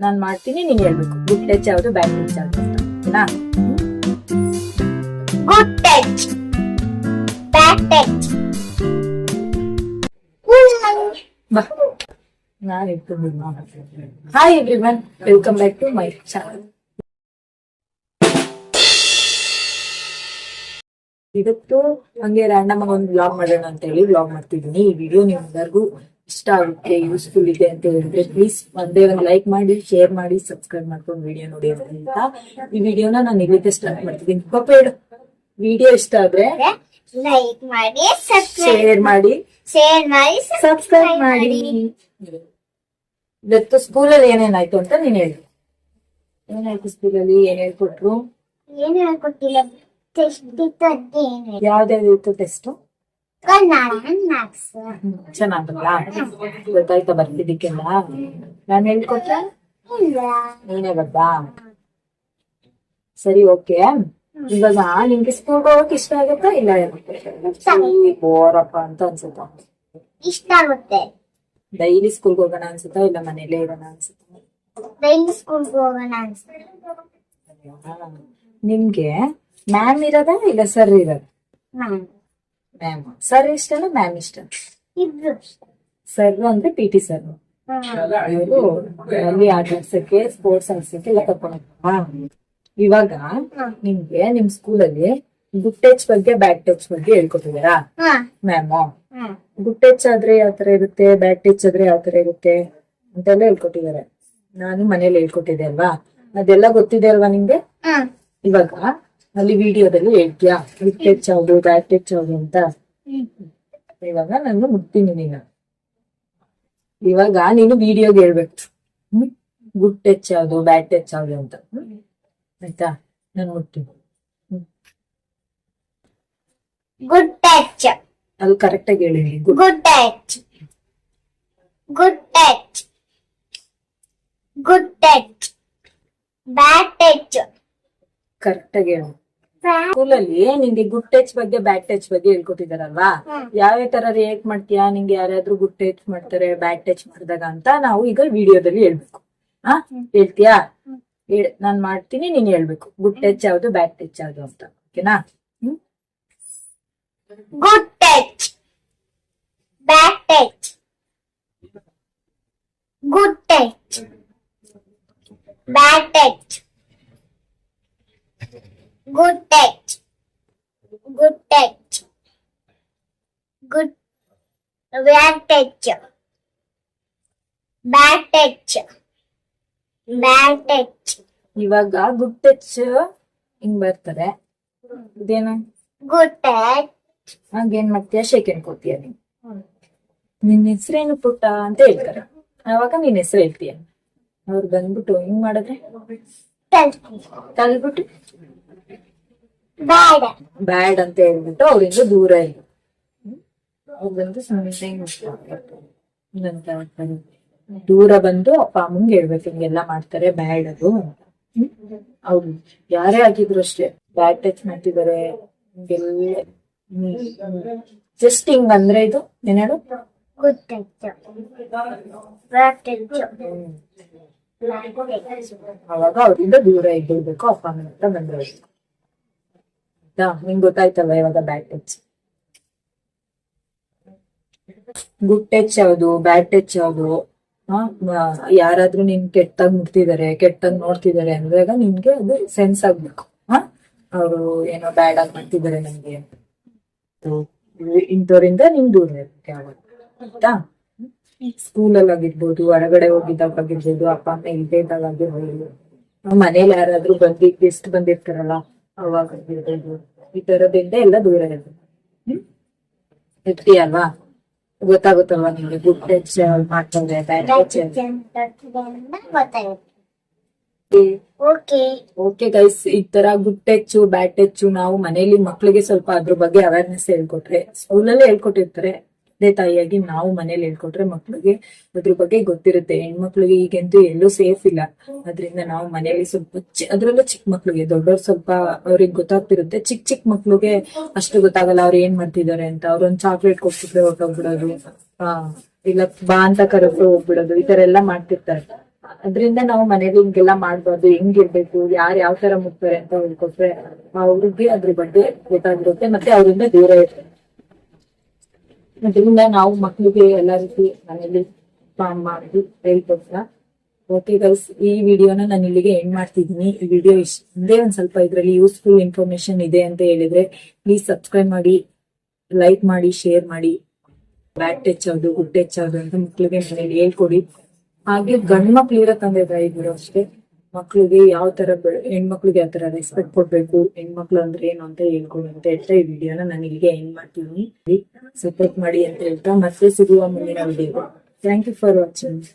ನಾನ್ ಮಾಡ್ತೀನಿ ನೀನ್ ಹೇಳ್ಬೇಕು. ಗುಡ್ ಟಚ್ ಯಾವ್ದು ಬ್ಯಾಡ್ ಟಚ್ ಯಾವ್ದು ಓಕೆನಾ. Bad touch. ಬಾ. ನಾನ್ ಇಟ್ಕೊಂಡು hi everyone welcome back to my channel ಇವತ್ತು ಹಂಗೆ ರ್ಯಾಂಡಮ್ ಆಗಿ ಒಂದು ಬ್ಲಾಗ್ ಮಾಡೋಣ ಅಂತ ಹೇಳಿ ಬ್ಲಾಗ್ ಮಾಡ್ತಿದ್ದೀನಿ. ಈ ವಿಡಿಯೋ ನಿಮ್ಗೆಲ್ಲರಿಗೂ ಇಷ್ಟ ಆಗುತ್ತೆ ಯೂಸ್ಫುಲ್ ಇದೆ ಅಂತ ಹೇಳಿದ್ರೆ ಪ್ಲೀಸ್ ಒಂದೇ ಒಂದು ಲೈಕ್ ಮಾಡಿ ಶೇರ್ ಮಾಡಿ ಸಬ್ಸ್ಕ್ರೈಬ್ ಮಾಡ್ಕೊಂಡು ವಿಡಿಯೋ ನೋಡಿ ಅಂತ ಈ ವಿಡಿಯೋನ ನಾನು ಇವತ್ತೇ ಸ್ಟಾರ್ಟ್ ಮಾಡ್ತಿದ್ದೀನಿ. ಪಾಪ ವಿಡಿಯೋ ಇಷ್ಟ ಆದ್ರೆ ಲೈಕ್ ಮಾಡಿ ಶೇರ್ ಮಾಡಿ. ಶೇರ್ ಮಾಡಿ ಸಬ್ಸ್ಕ್ರೈಬ್ ಮಾಡಿ. ಇವತ್ತು ಸ್ಕೂಲಲ್ಲಿ ಏನೇನಾಯ್ತು ಅಂತ ನೀನ್ ಹೇಳಿ. ಏನಾಯ್ತು ಸ್ಕೂಲಲ್ಲಿ ಏನ್ ಹೇಳ್ಕೊಟ್ರು? ಏನು ಹೇಳ್ಕೊಟ್ಟಿಲ್ಲ? ಯಾವ್ದಾವ್ದಿತ್ತು ಟೆಸ್ಟ್? ಮ್ಯಾಥ್ಸ್ ಚೆನ್ನಾಗಲ್ಲ ಗೊತ್ತಾಯ್ತಾ ಬರ್ತಿದ್ದಕ್ಕೆಲ್ಲ ನಾನು ಹೇಳ್ಕೊಟ್ಟೆ ನೀನೇ ಬರ್ದಾ? ಸರಿ ಓಕೆ. ಇವಾಗ ನಿಮ್ಗೆ ಸ್ಕೂಲ್ ಹೋಗಕ್ ಇಷ್ಟ ಆಗುತ್ತಾ ಇಲ್ಲ? ಬೋರಪ್ಪ ಅಂತ ಅನ್ಸುತ್ತಾ? ಇಷ್ಟ ಆಗುತ್ತೆ. ಡೈಲಿ ಸ್ಕೂಲ್ ಹೋಗೋಣ ಅನ್ಸುತ್ತಾ ಇಲ್ಲ ಮನೇಲೇ ಇರೋಣ ಅನ್ಸುತ್ತಾ? ಡೈಲಿ ಸ್ಕೂಲ್ ಹೋಗೋಣ ಅನ್ಸುತ್ತೆ. ನಿಮ್ಗೆ ಮ್ಯಾಮ್ ಇರೋದಾ ಇಲ್ಲ ಸರ್ ಇರೋದ? ಮ್ಯಾಮ್ ಸರ್ ಇಷ್ಟನ? ಮ್ಯಾಮ್ ಇಷ್ಟ ಇಬ್ರು ಸರ್ ಅಂದ್ರೆ ಪಿ ಟಿ ಸರ್ ಇವರು ಅಲ್ಲಿ ಆಟ ಆಡ್ಸಕ್ಕೆ ಸ್ಪೋರ್ಟ್ಸ್ ಆಡ್ಸಕ್ಕೆ ಎಲ್ಲ ಕರ್ಕೊಂಡು ಹೋಗ್ತಾರಾ? ಇವಾಗ ನಿಮ್ಗೆ ನಿಮ್ ಸ್ಕೂಲಲ್ಲಿ ಗುಡ್ ಟಚ್ ಬಗ್ಗೆ ಬ್ಯಾಡ್ ಟಚ್ ಬಗ್ಗೆ ಹೇಳ್ಕೊಟ್ಟಿದಾರಾ ಹಾ. ಮ್ಯಾಮ್ ಗುಡ್ ಟಚ್ ಆದ್ರೆ ಯಾವ ತರ ಇರುತ್ತೆ ಬ್ಯಾಡ್ ಟಚ್ ಆದ್ರೆ ಯಾವ ತರ ಇರುತ್ತೆ ಅಂತೆಲ್ಲ ಹೇಳ್ಕೊಟ್ಟಿದ್ದಾರೆ. ನಾನು ಮನೇಲಿ ಹೇಳ್ಕೊಟ್ಟಿದ್ದೆ ಅಲ್ವಾ? ಅದೆಲ್ಲ ಗೊತ್ತಿದೆ ಅಲ್ವಾ ನಿಮ್ಗೆ? ಇವಾಗ ಅಲ್ಲಿ ವಿಡಿಯೋದಲ್ಲಿ ಹೇಳ್ತೀಯಾ? ಗುಡ್ ಟಚ್ ಯಾವ್ದು ಬ್ಯಾಡ್ ಟಚ್ ಯಾವ್ದು ಅಂತ. ಇವಾಗ ನಾನು ಮುಟ್ತೀನಿ ನೀನು. ಇವಾಗ ನೀನು ವಿಡಿಯೋಗೆ ಹೇಳ್ಬೇಕು. ಗುಡ್ ಟಚ್ ಯಾವ್ದು ಬ್ಯಾಡ್ ಟಚ್ ಯಾವ್ದು ಅಂತ? ಆಯ್ತಾ? ನಾನು ಮುಟ್ತೀನಿ ಗುಡ್ ಟಚ್ ಅದು ಕರೆಕ್ಟ್ ಆಗಿ ಹೇಳಿ good good touch good touch good touch bad touch correct ಆಗಿ ಹೇಳು. ಸ್ಕೂಲಲ್ಲಿ ನಿಂಗೆ ಗುಡ್ ಟಚ್ ಬಗ್ಗೆ ಬ್ಯಾಡ್ ಟಚ್ ಬಗ್ಗೆ ಹೇಳ್ಕೊಟ್ಟಿದಾರಲ್ವಾ. ಯಾವ ತರ ರಿಯಾಕ್ಟ್ ಮಾಡ್ತೀಯಾ? ನಿಂಗೆ ಯಾರಾದ್ರೂ ಗುಡ್ ಟಚ್ ಮಾಡ್ತಾರೆ ಬ್ಯಾಡ್ ಟಚ್ ಮಾಡಿದಾಗ ಅಂತ ನಾವು ಈಗ ವಿಡಿಯೋದಲ್ಲಿ ಹೇಳ್ಬೇಕು. ಹಾ ಹೇಳ್ತೀಯಾ? ಹೇಳ್- ನಾನ್ ಮಾಡ್ತೀನಿ ನೀನ್ ಹೇಳ್ಬೇಕು. ಗುಡ್ ಟಚ್ ಯಾವ್ದು ಬ್ಯಾಡ್ ಟಚ್ ಯಾವ್ದು ಅಂತ. ಓಕೆನಾ? Good touch bad touch good touch bad touch good touch good touch good bad touch bad touch bad touch ಇವಾಗ ಗುಡ್ ಟಚ್ ಹಿಂಗ್ ಬರ್ತದೆ. ಇದೇನು? ಗುಡ್ ಟಚ್ ಹಾಗೇನ್ ಮಾಡ್ತೀಯ? ಶೇಕ್ ಕೊಡ್ತೀಯ ನೀನ್. ನಿನ್ನ ಹೆಸರೇನು ಪುಟ್ಟ ಅಂತ ಹೇಳ್ತಾರೆ. ಅವಾಗ ನಿನ್ನ ಹೆಸರು ಹೇಳ್ತೀಯ. ಅವ್ರು ಬಂದ್ಬಿಟ್ಟು ಹಿಂಗ್ ಮಾಡಿದ್ರೆ? ತಲ್ಬಿಟ್ಟು? ಬ್ಯಾಡ್ ಬ್ಯಾಡ್ ಅಂತ ಹೇಳ್ಬಿಟ್ಟು ಅವರಿಂದ ದೂರ ಇರು ಅವ್ರು ಬಂದು ಸುಮ್ಮನೆ ಹಿಂಗ್ ಮಾತಾಡ್ತಾರೆ. ಹಿಂಗಂತ ಹೇಳ್ತಾರೆ. ದೂರ ಬಂದು ಅಪ್ಪ ಅಮ್ಮಂಗೆ ಹೇಳ್ಬೇಕು ಹಿಂಗೆಲ್ಲ ಮಾಡ್ತಾರೆ ಬ್ಯಾಡ್ ಅದು ಹೌದು. ಅವ್ರು ಯಾರೇ ಆಗಿದ್ರು ಅಷ್ಟೇ. ಬ್ಯಾಡ್ ಟಚ್ ಮಾಡ್ತಿದಾರೆ ಹಿಂಗೆಲ್ಲ. ಜಸ್ಟ್ ಹಿಂಗ್ ಅಂದ್ರೆ ಇದು? ಏನೇಳು ಅವಾಗ ಅವರಿಂದ ದೂರ ಇದ್ದಿರ್ಬೇಕು ಅಪ್ಪ ಅಮ್ಮನ ಹತ್ರ ಬಂದಿರ್ಬೇಕು ಆಯ್ತಾ ನಿಂಗ್ ಗೊತ್ತಾಯ್ತಲ್ವಾ ಇವಾಗ ಬ್ಯಾಡ್ ಟಚ್ ಗುಡ್ ಟಚ್ ಯಾವುದು? ಬ್ಯಾಡ್ ಟಚ್ ಯಾವ್ದು? ಯಾರಾದ್ರೂ ನಿನ್ ಕೆಟ್ಟಾಗ್ ಮುಟ್ತಿದಾರೆ ಕೆಟ್ಟಾಗಿ ನೋಡ್ತಿದಾರೆ ಅಂದಾಗ ನಿನ್ಗೆ ಅದು ಸೆನ್ಸ್ ಆಗ್ಬೇಕು. ಹಾ, ಅವರು ಏನೋ ಬ್ಯಾಡ್ ಆಗಿ ಮಾಡ್ತಿದ್ದಾರೆ ನನ್ಗೆ ಇಂಥವ್ರಿಂದ ನಿನ್ ದೂರ ಇರ್ಬೇಕು ಯಾವಾಗ ಆಯ್ತಾ? ಸ್ಕೂಲಲ್ಲಿ ಆಗಿರ್ಬೋದು, ಹೊರಗಡೆ ಹೋಗಿದ್ದಾಗ ಆಗಿರ್ಬೋದು, ಅಪ್ಪ, ಅಮ್ಮ ಇಲ್ಲದೆ ಇದ್ದಾಗ ಆಗಿರ್ಬೋದು. ಮನೇಲಿ ಯಾರಾದ್ರೂ ಬಂದಿ ಗೆಸ್ಟ್ ಬಂದಿರ್ತಾರಲ್ಲ, ಅವಾಗ ಆಗಿರ್ಬೋದು. ಈ ತರದಿಂದ ಎಲ್ಲ ದೂರ ಇರೋದು ಹ್ಮ್? ಇರ್ತೀಯಲ್ವಾ ಗೊತ್ತಾಗುತ್ತಲ್ವಾ ನಿಮ್ಗೆ? Good touch bad touch okay okay guys ಈ ತರ ಗುಡ್ ಟಚ್ ಬ್ಯಾಡ್ ಟಚ್ ನಾವು ಮನೇಲಿ ಮಕ್ಳಿಗೆ ಸ್ವಲ್ಪ ಅದ್ರ ಬಗ್ಗೆ ಅವೇರ್ನೆಸ್ ಹೇಳ್ಕೊಟ್ರೆ ಸ್ಕೂಲಲ್ಲೇ ಹೇಳ್ಕೊಟ್ಟಿರ್ತಾರೆ. ಅದೇ ತಾಯಿಯಾಗಿ ನಾವು ಮನೇಲಿ ಹೇಳ್ಕೊಟ್ರೆ ಮಕ್ಳಿಗೆ ಅದ್ರ ಬಗ್ಗೆ ಗೊತ್ತಿರುತ್ತೆ. ಹೆಣ್ಮಕ್ಳಿಗೆ ಈಗಂತೂ ಎಲ್ಲೂ ಸೇಫ್ ಇಲ್ಲ. ಅದ್ರಿಂದ ನಾವು ಮನೇಲಿ ಸ್ವಲ್ಪ ಅದ್ರಲ್ಲೂ ಚಿಕ್ಕ ಮಕ್ಳಿಗೆ, ದೊಡ್ಡವ್ರು ಸ್ವಲ್ಪ ಅವ್ರಿಗೆ ಗೊತ್ತಾಗ್ತಿರುತ್ತೆ. ಚಿಕ್ಕ ಚಿಕ್ಕ ಮಕ್ಳಿಗೆ ಅಷ್ಟು ಗೊತ್ತಾಗಲ್ಲ ಅವ್ರು ಏನ್ ಮಾಡ್ತಿದ್ದಾರೆ ಅಂತ. ಅವ್ರೊಂದ್ ಚಾಕ್ಲೇಟ್ ಕೊಟ್ಬಿಟ್ರೆ ಹೊಟ್ಟೋಗ್ಬಿಡೋದು ಆ, ಇಲ್ಲ ಬಾ ಅಂತ ಕರೆದ್ರೆ ಹೋಗ್ಬಿಡೋದು. ಈ ತರ ಎಲ್ಲಾ ಮಾಡ್ತಿರ್ತಾರೆ. ಅದ್ರಿಂದ ನಾವು ಮನೇಲಿ ಹಿಂಗೆಲ್ಲ ಮಾಡ್ಬಾರ್ದು. ಹೆಂಗಿರ್ಬೇಕು, ಯಾರು ಯಾವ ತರ ಮುಟ್ತಾರೆ ಅಂತ ಹೇಳ್ಕೊಟ್ರೆ ಅವ್ರಿಗೆ ಅದ್ರ ಬಗ್ಗೆ ಗೊತ್ತಾಗಿರುತ್ತೆ. ಮತ್ತೆ ಅವರಿಂದ ದೂರ ಇರ್ತಾರೆ. ಅದರಿಂದ ನಾವು ಮಕ್ಕಳಿಗೆ ಎಲ್ಲ ರೀತಿ ಮನೇಲಿ ಫಾರ್ಮ್ ಮಾಡಿ ಹೇಳ್ಕೊಡ್ತಾ ಓಕೆ ಗೈಸ್ ಈ ವಿಡಿಯೋನ ನಾನು ಇಲ್ಲಿಗೆ ಎಂಡ್ ಮಾಡ್ತಿದ್ದೀನಿ. ಈ ವಿಡಿಯೋ ಇಷ್ಟೇ ಒಂದು ಸ್ವಲ್ಪ ಇದರಲ್ಲಿ ಯೂಸ್ಫುಲ್ ಇನ್ಫಾರ್ಮೇಶನ್ ಇದೆ ಅಂತ ಹೇಳಿದ್ರೆ ಪ್ಲೀಸ್ ಸಬ್ಸ್ಕ್ರೈಬ್ ಮಾಡಿ ಲೈಕ್ ಮಾಡಿ ಶೇರ್ ಮಾಡಿ. ಬ್ಯಾಟ್ ಆಗೋದು ಗುಡ್ ಹೆಚ್ಚೋದು ಅಂತ ಮಕ್ಕಳಿಗೆ ಹೇಳ್ಕೊಡಿ. ಹಾಗೆ ಗಂಡ್ ಮಕ್ಳು ಇರೋ ತಂದೆ ತಾಯಿಗಳು ಅಷ್ಟೇ ಮಕ್ಳಿಗೆ ಯಾವ ತರ ಹೆಣ್ಮಕ್ಳಿಗೆ ಯಾವ ತರ ರೆಸ್ಪೆಕ್ಟ್ ಕೊಡ್ಬೇಕು, ಹೆಣ್ಮಕ್ಳು ಅಂದ್ರೆ ಏನು ಅಂತ ಹೇಳ್ಕೊಡು ಅಂತ ಹೇಳ್ತಾ ಈ ವಿಡಿಯೋನ ನಾನು ಇಲ್ಲಿಗೆ ಎಂಡ್ ಮಾಡ್ತೀನಿ. ಸಪೋರ್ಟ್ ಮಾಡಿ ಅಂತ ಹೇಳ್ತಾ ಮತ್ತೆ ಸಿಗುವ ಮುಂದಿನ video thank you for watching